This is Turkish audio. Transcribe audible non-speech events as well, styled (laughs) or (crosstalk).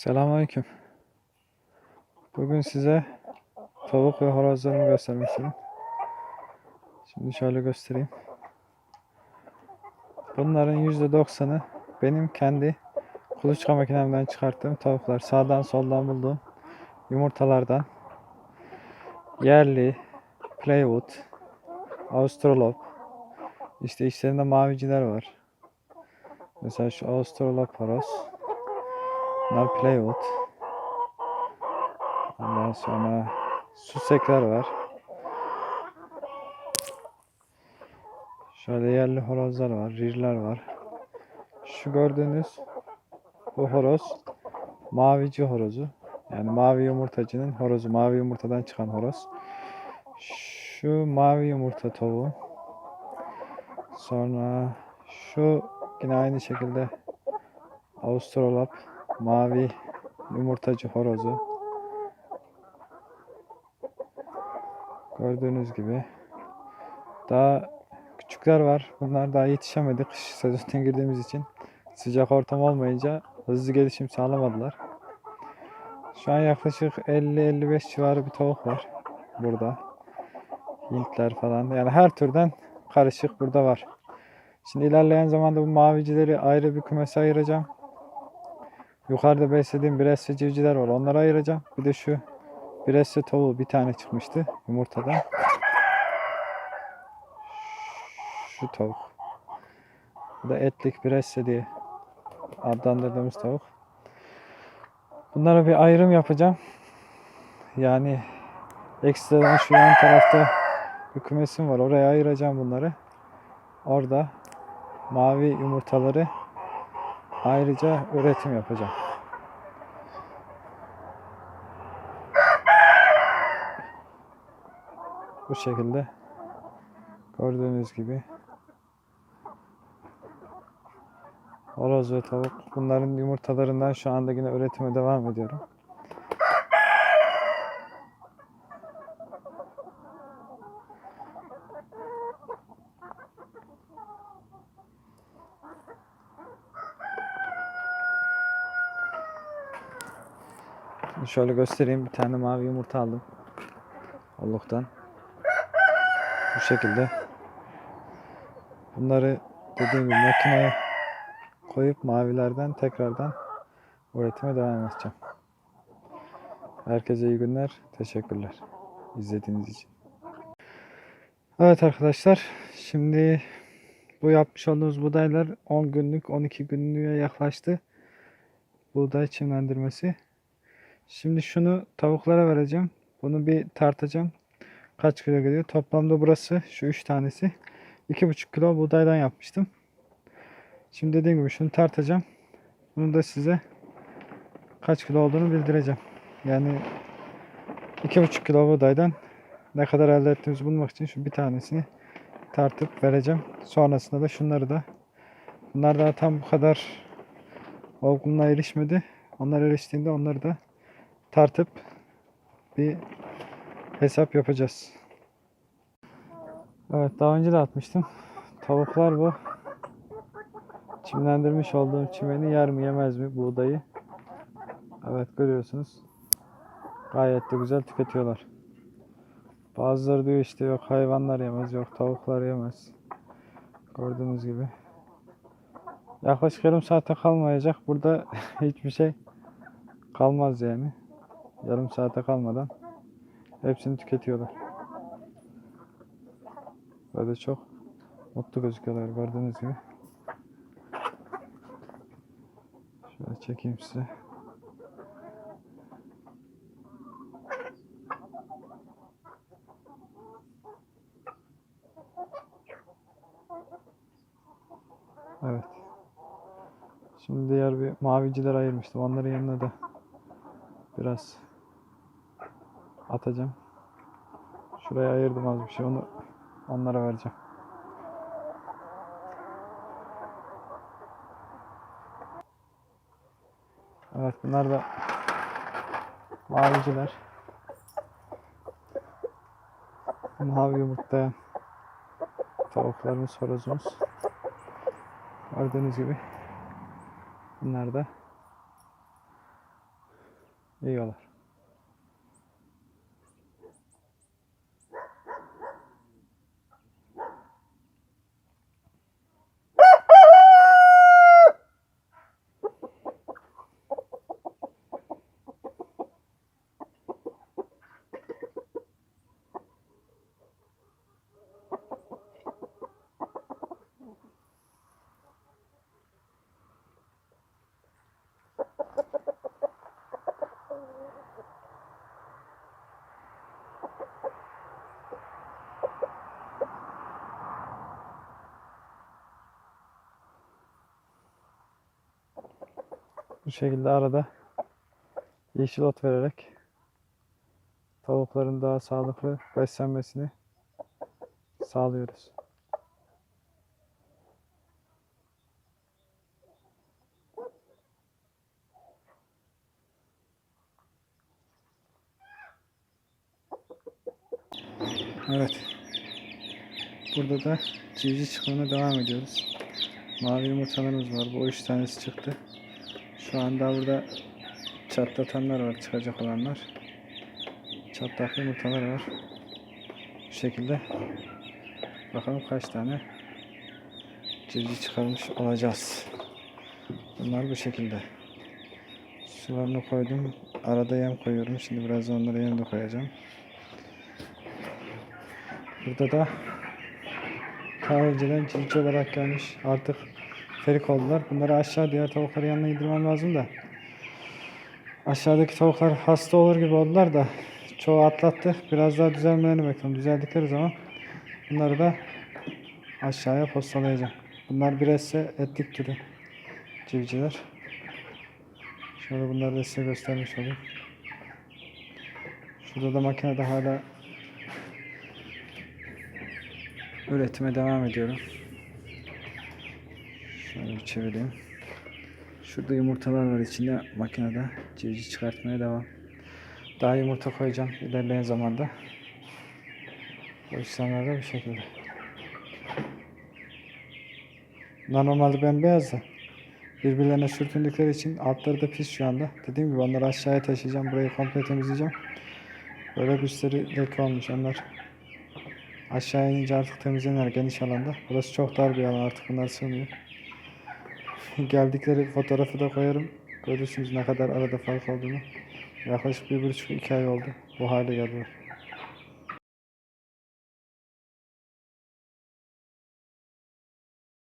Selamünaleyküm. Bugün size tavuk ve horozlarımı göstermek. Şimdi şöyle göstereyim. Bunların %90'ı benim kendi kuluçka makinemden çıkarttığım tavuklar. Sağdan soldan bulduğum yumurtalardan. Yerli, Playwood, Australop. İşte içlerinde maviciler var. Mesela şu Australop horoz. Bunlar Playwood. Ondan sonra Susekler var. Şöyle yerli horozlar var, rirler var. Şu gördüğünüz bu horoz mavici horozu. Yani mavi yumurtacının horozu, mavi yumurtadan çıkan horoz. Şu mavi yumurta tavuğu. Sonra şu yine aynı şekilde Avustralop mavi yumurtacı horozu. Gördüğünüz gibi. Daha küçükler var. Bunlar daha yetişemedi kış sezonuna girdiğimiz için. Sıcak ortam olmayınca hızlı gelişim sağlamadılar. Şu an yaklaşık 50-55 civarı bir tavuk var burada. Hintler falan. Yani her türden karışık burada var. Şimdi ilerleyen zamanda bu mavicileri ayrı bir kümese ayıracağım. Yukarıda beslediğim Bresse civcivler var. Onları ayıracağım. Bir de şu Bresse tavuğu bir tane çıkmıştı yumurtadan. Şu tavuk. Bu da etlik Bresse diye adlandırdığımız tavuk. Bunlara bir ayrım yapacağım. Yani ekstradan şu yan tarafta bir kümesim var. Oraya ayıracağım bunları. Orada mavi yumurtaları ayrıca üretim yapacağım. Bu şekilde gördüğünüz gibi horoz ve tavuk bunların yumurtalarından şu anda yine üretime devam ediyorum. Şöyle göstereyim. Bir tane mavi yumurta aldım. Olluktan. Bu şekilde. Bunları dediğim gibi makineye koyup mavilerden tekrardan üretime devam edeceğim. Herkese iyi günler. Teşekkürler. izlediğiniz için. Evet arkadaşlar. Şimdi bu yapmış olduğumuz buğdaylar 10 günlük 12 günlüğe yaklaştı. Buğday çimlendirmesi. Şimdi şunu tavuklara vereceğim. Bunu bir tartacağım. Kaç kilo geliyor? Toplamda burası şu üç tanesi. 2,5 kilo buğdaydan yapmıştım. Şimdi dediğim gibi şunu tartacağım. Bunu da size kaç kilo olduğunu bildireceğim. Yani 2,5 kilo buğdaydan ne kadar elde ettiğimizi bulmak için şu bir tanesini tartıp vereceğim. Sonrasında da şunları da bunlar daha tam bu kadar olgunluğa erişmedi. Onlar eriştiğinde onları da tartıp bir hesap yapacağız. Evet daha önce de atmıştım. Tavuklar bu. Çimlendirmiş olduğum çimeni yer mi yemez mi buğdayı. Evet görüyorsunuz. Gayet de güzel tüketiyorlar. Bazıları diyor işte yok hayvanlar yemez yok tavuklar yemez. Gördüğünüz gibi. Yaklaşık yarım saate kalmayacak. Burada (laughs) hiçbir şey kalmaz yani yarım saate kalmadan hepsini tüketiyorlar. Böyle çok mutlu gözüküyorlar gördüğünüz gibi. Şöyle çekeyim size. Evet. Şimdi diğer bir maviciler ayırmıştım. Onların yanına da biraz atacağım. Şuraya ayırdım az bir şey. Onu onlara vereceğim. Evet bunlar da maviciler. Mavi yumurtlayan tavuklarımız, horozumuz. Gördüğünüz gibi bunlar da Yiyorlar. Bu şekilde arada yeşil ot vererek tavukların daha sağlıklı beslenmesini sağlıyoruz. Evet. Burada da civciv çıkımına devam ediyoruz. Mavi yumurtalarımız var. Bu üç tanesi çıktı. Şu anda burada çatlatanlar var, çıkacak olanlar. Çatlaklı yumurtalar var. Bu şekilde. Bakalım kaç tane civciv çıkarmış olacağız. Bunlar bu şekilde. Sularını koydum. Arada yem koyuyorum. Şimdi biraz onlara yem de koyacağım. Burada da daha önceden civciv olarak gelmiş. Artık ferik oldular. Bunları aşağı diğer tavukların yanına indirmem lazım da. Aşağıdaki tavuklar hasta olur gibi oldular da çoğu atlattı. Biraz daha düzelmelerini bekliyorum. Düzeldikleri zaman bunları da aşağıya postalayacağım. Bunlar biresse etlik türü civcivler. Şöyle bunları da size göstermiş olayım. Şurada da makinede hala üretime devam ediyorum. Şöyle bir çevireyim. Şurada yumurtalar var içinde makinede. Civciv çıkartmaya devam. Daha yumurta koyacağım ilerleyen zamanda. Bu işlemlerde bu şekilde. Bunlar normalde bembeyaz da. Birbirlerine sürtündükleri için altları da pis şu anda. Dediğim gibi onları aşağıya taşıyacağım. Burayı komple temizleyeceğim. Böyle üstleri leke olmuş onlar. Aşağı inince artık temizlenir geniş alanda. Burası çok dar bir alan artık bunlar sığmıyor. (laughs) Geldikleri fotoğrafı da koyarım. Görürsünüz ne kadar arada fark olduğunu. Yaklaşık bir buçuk iki ay oldu. Bu hale geldiler.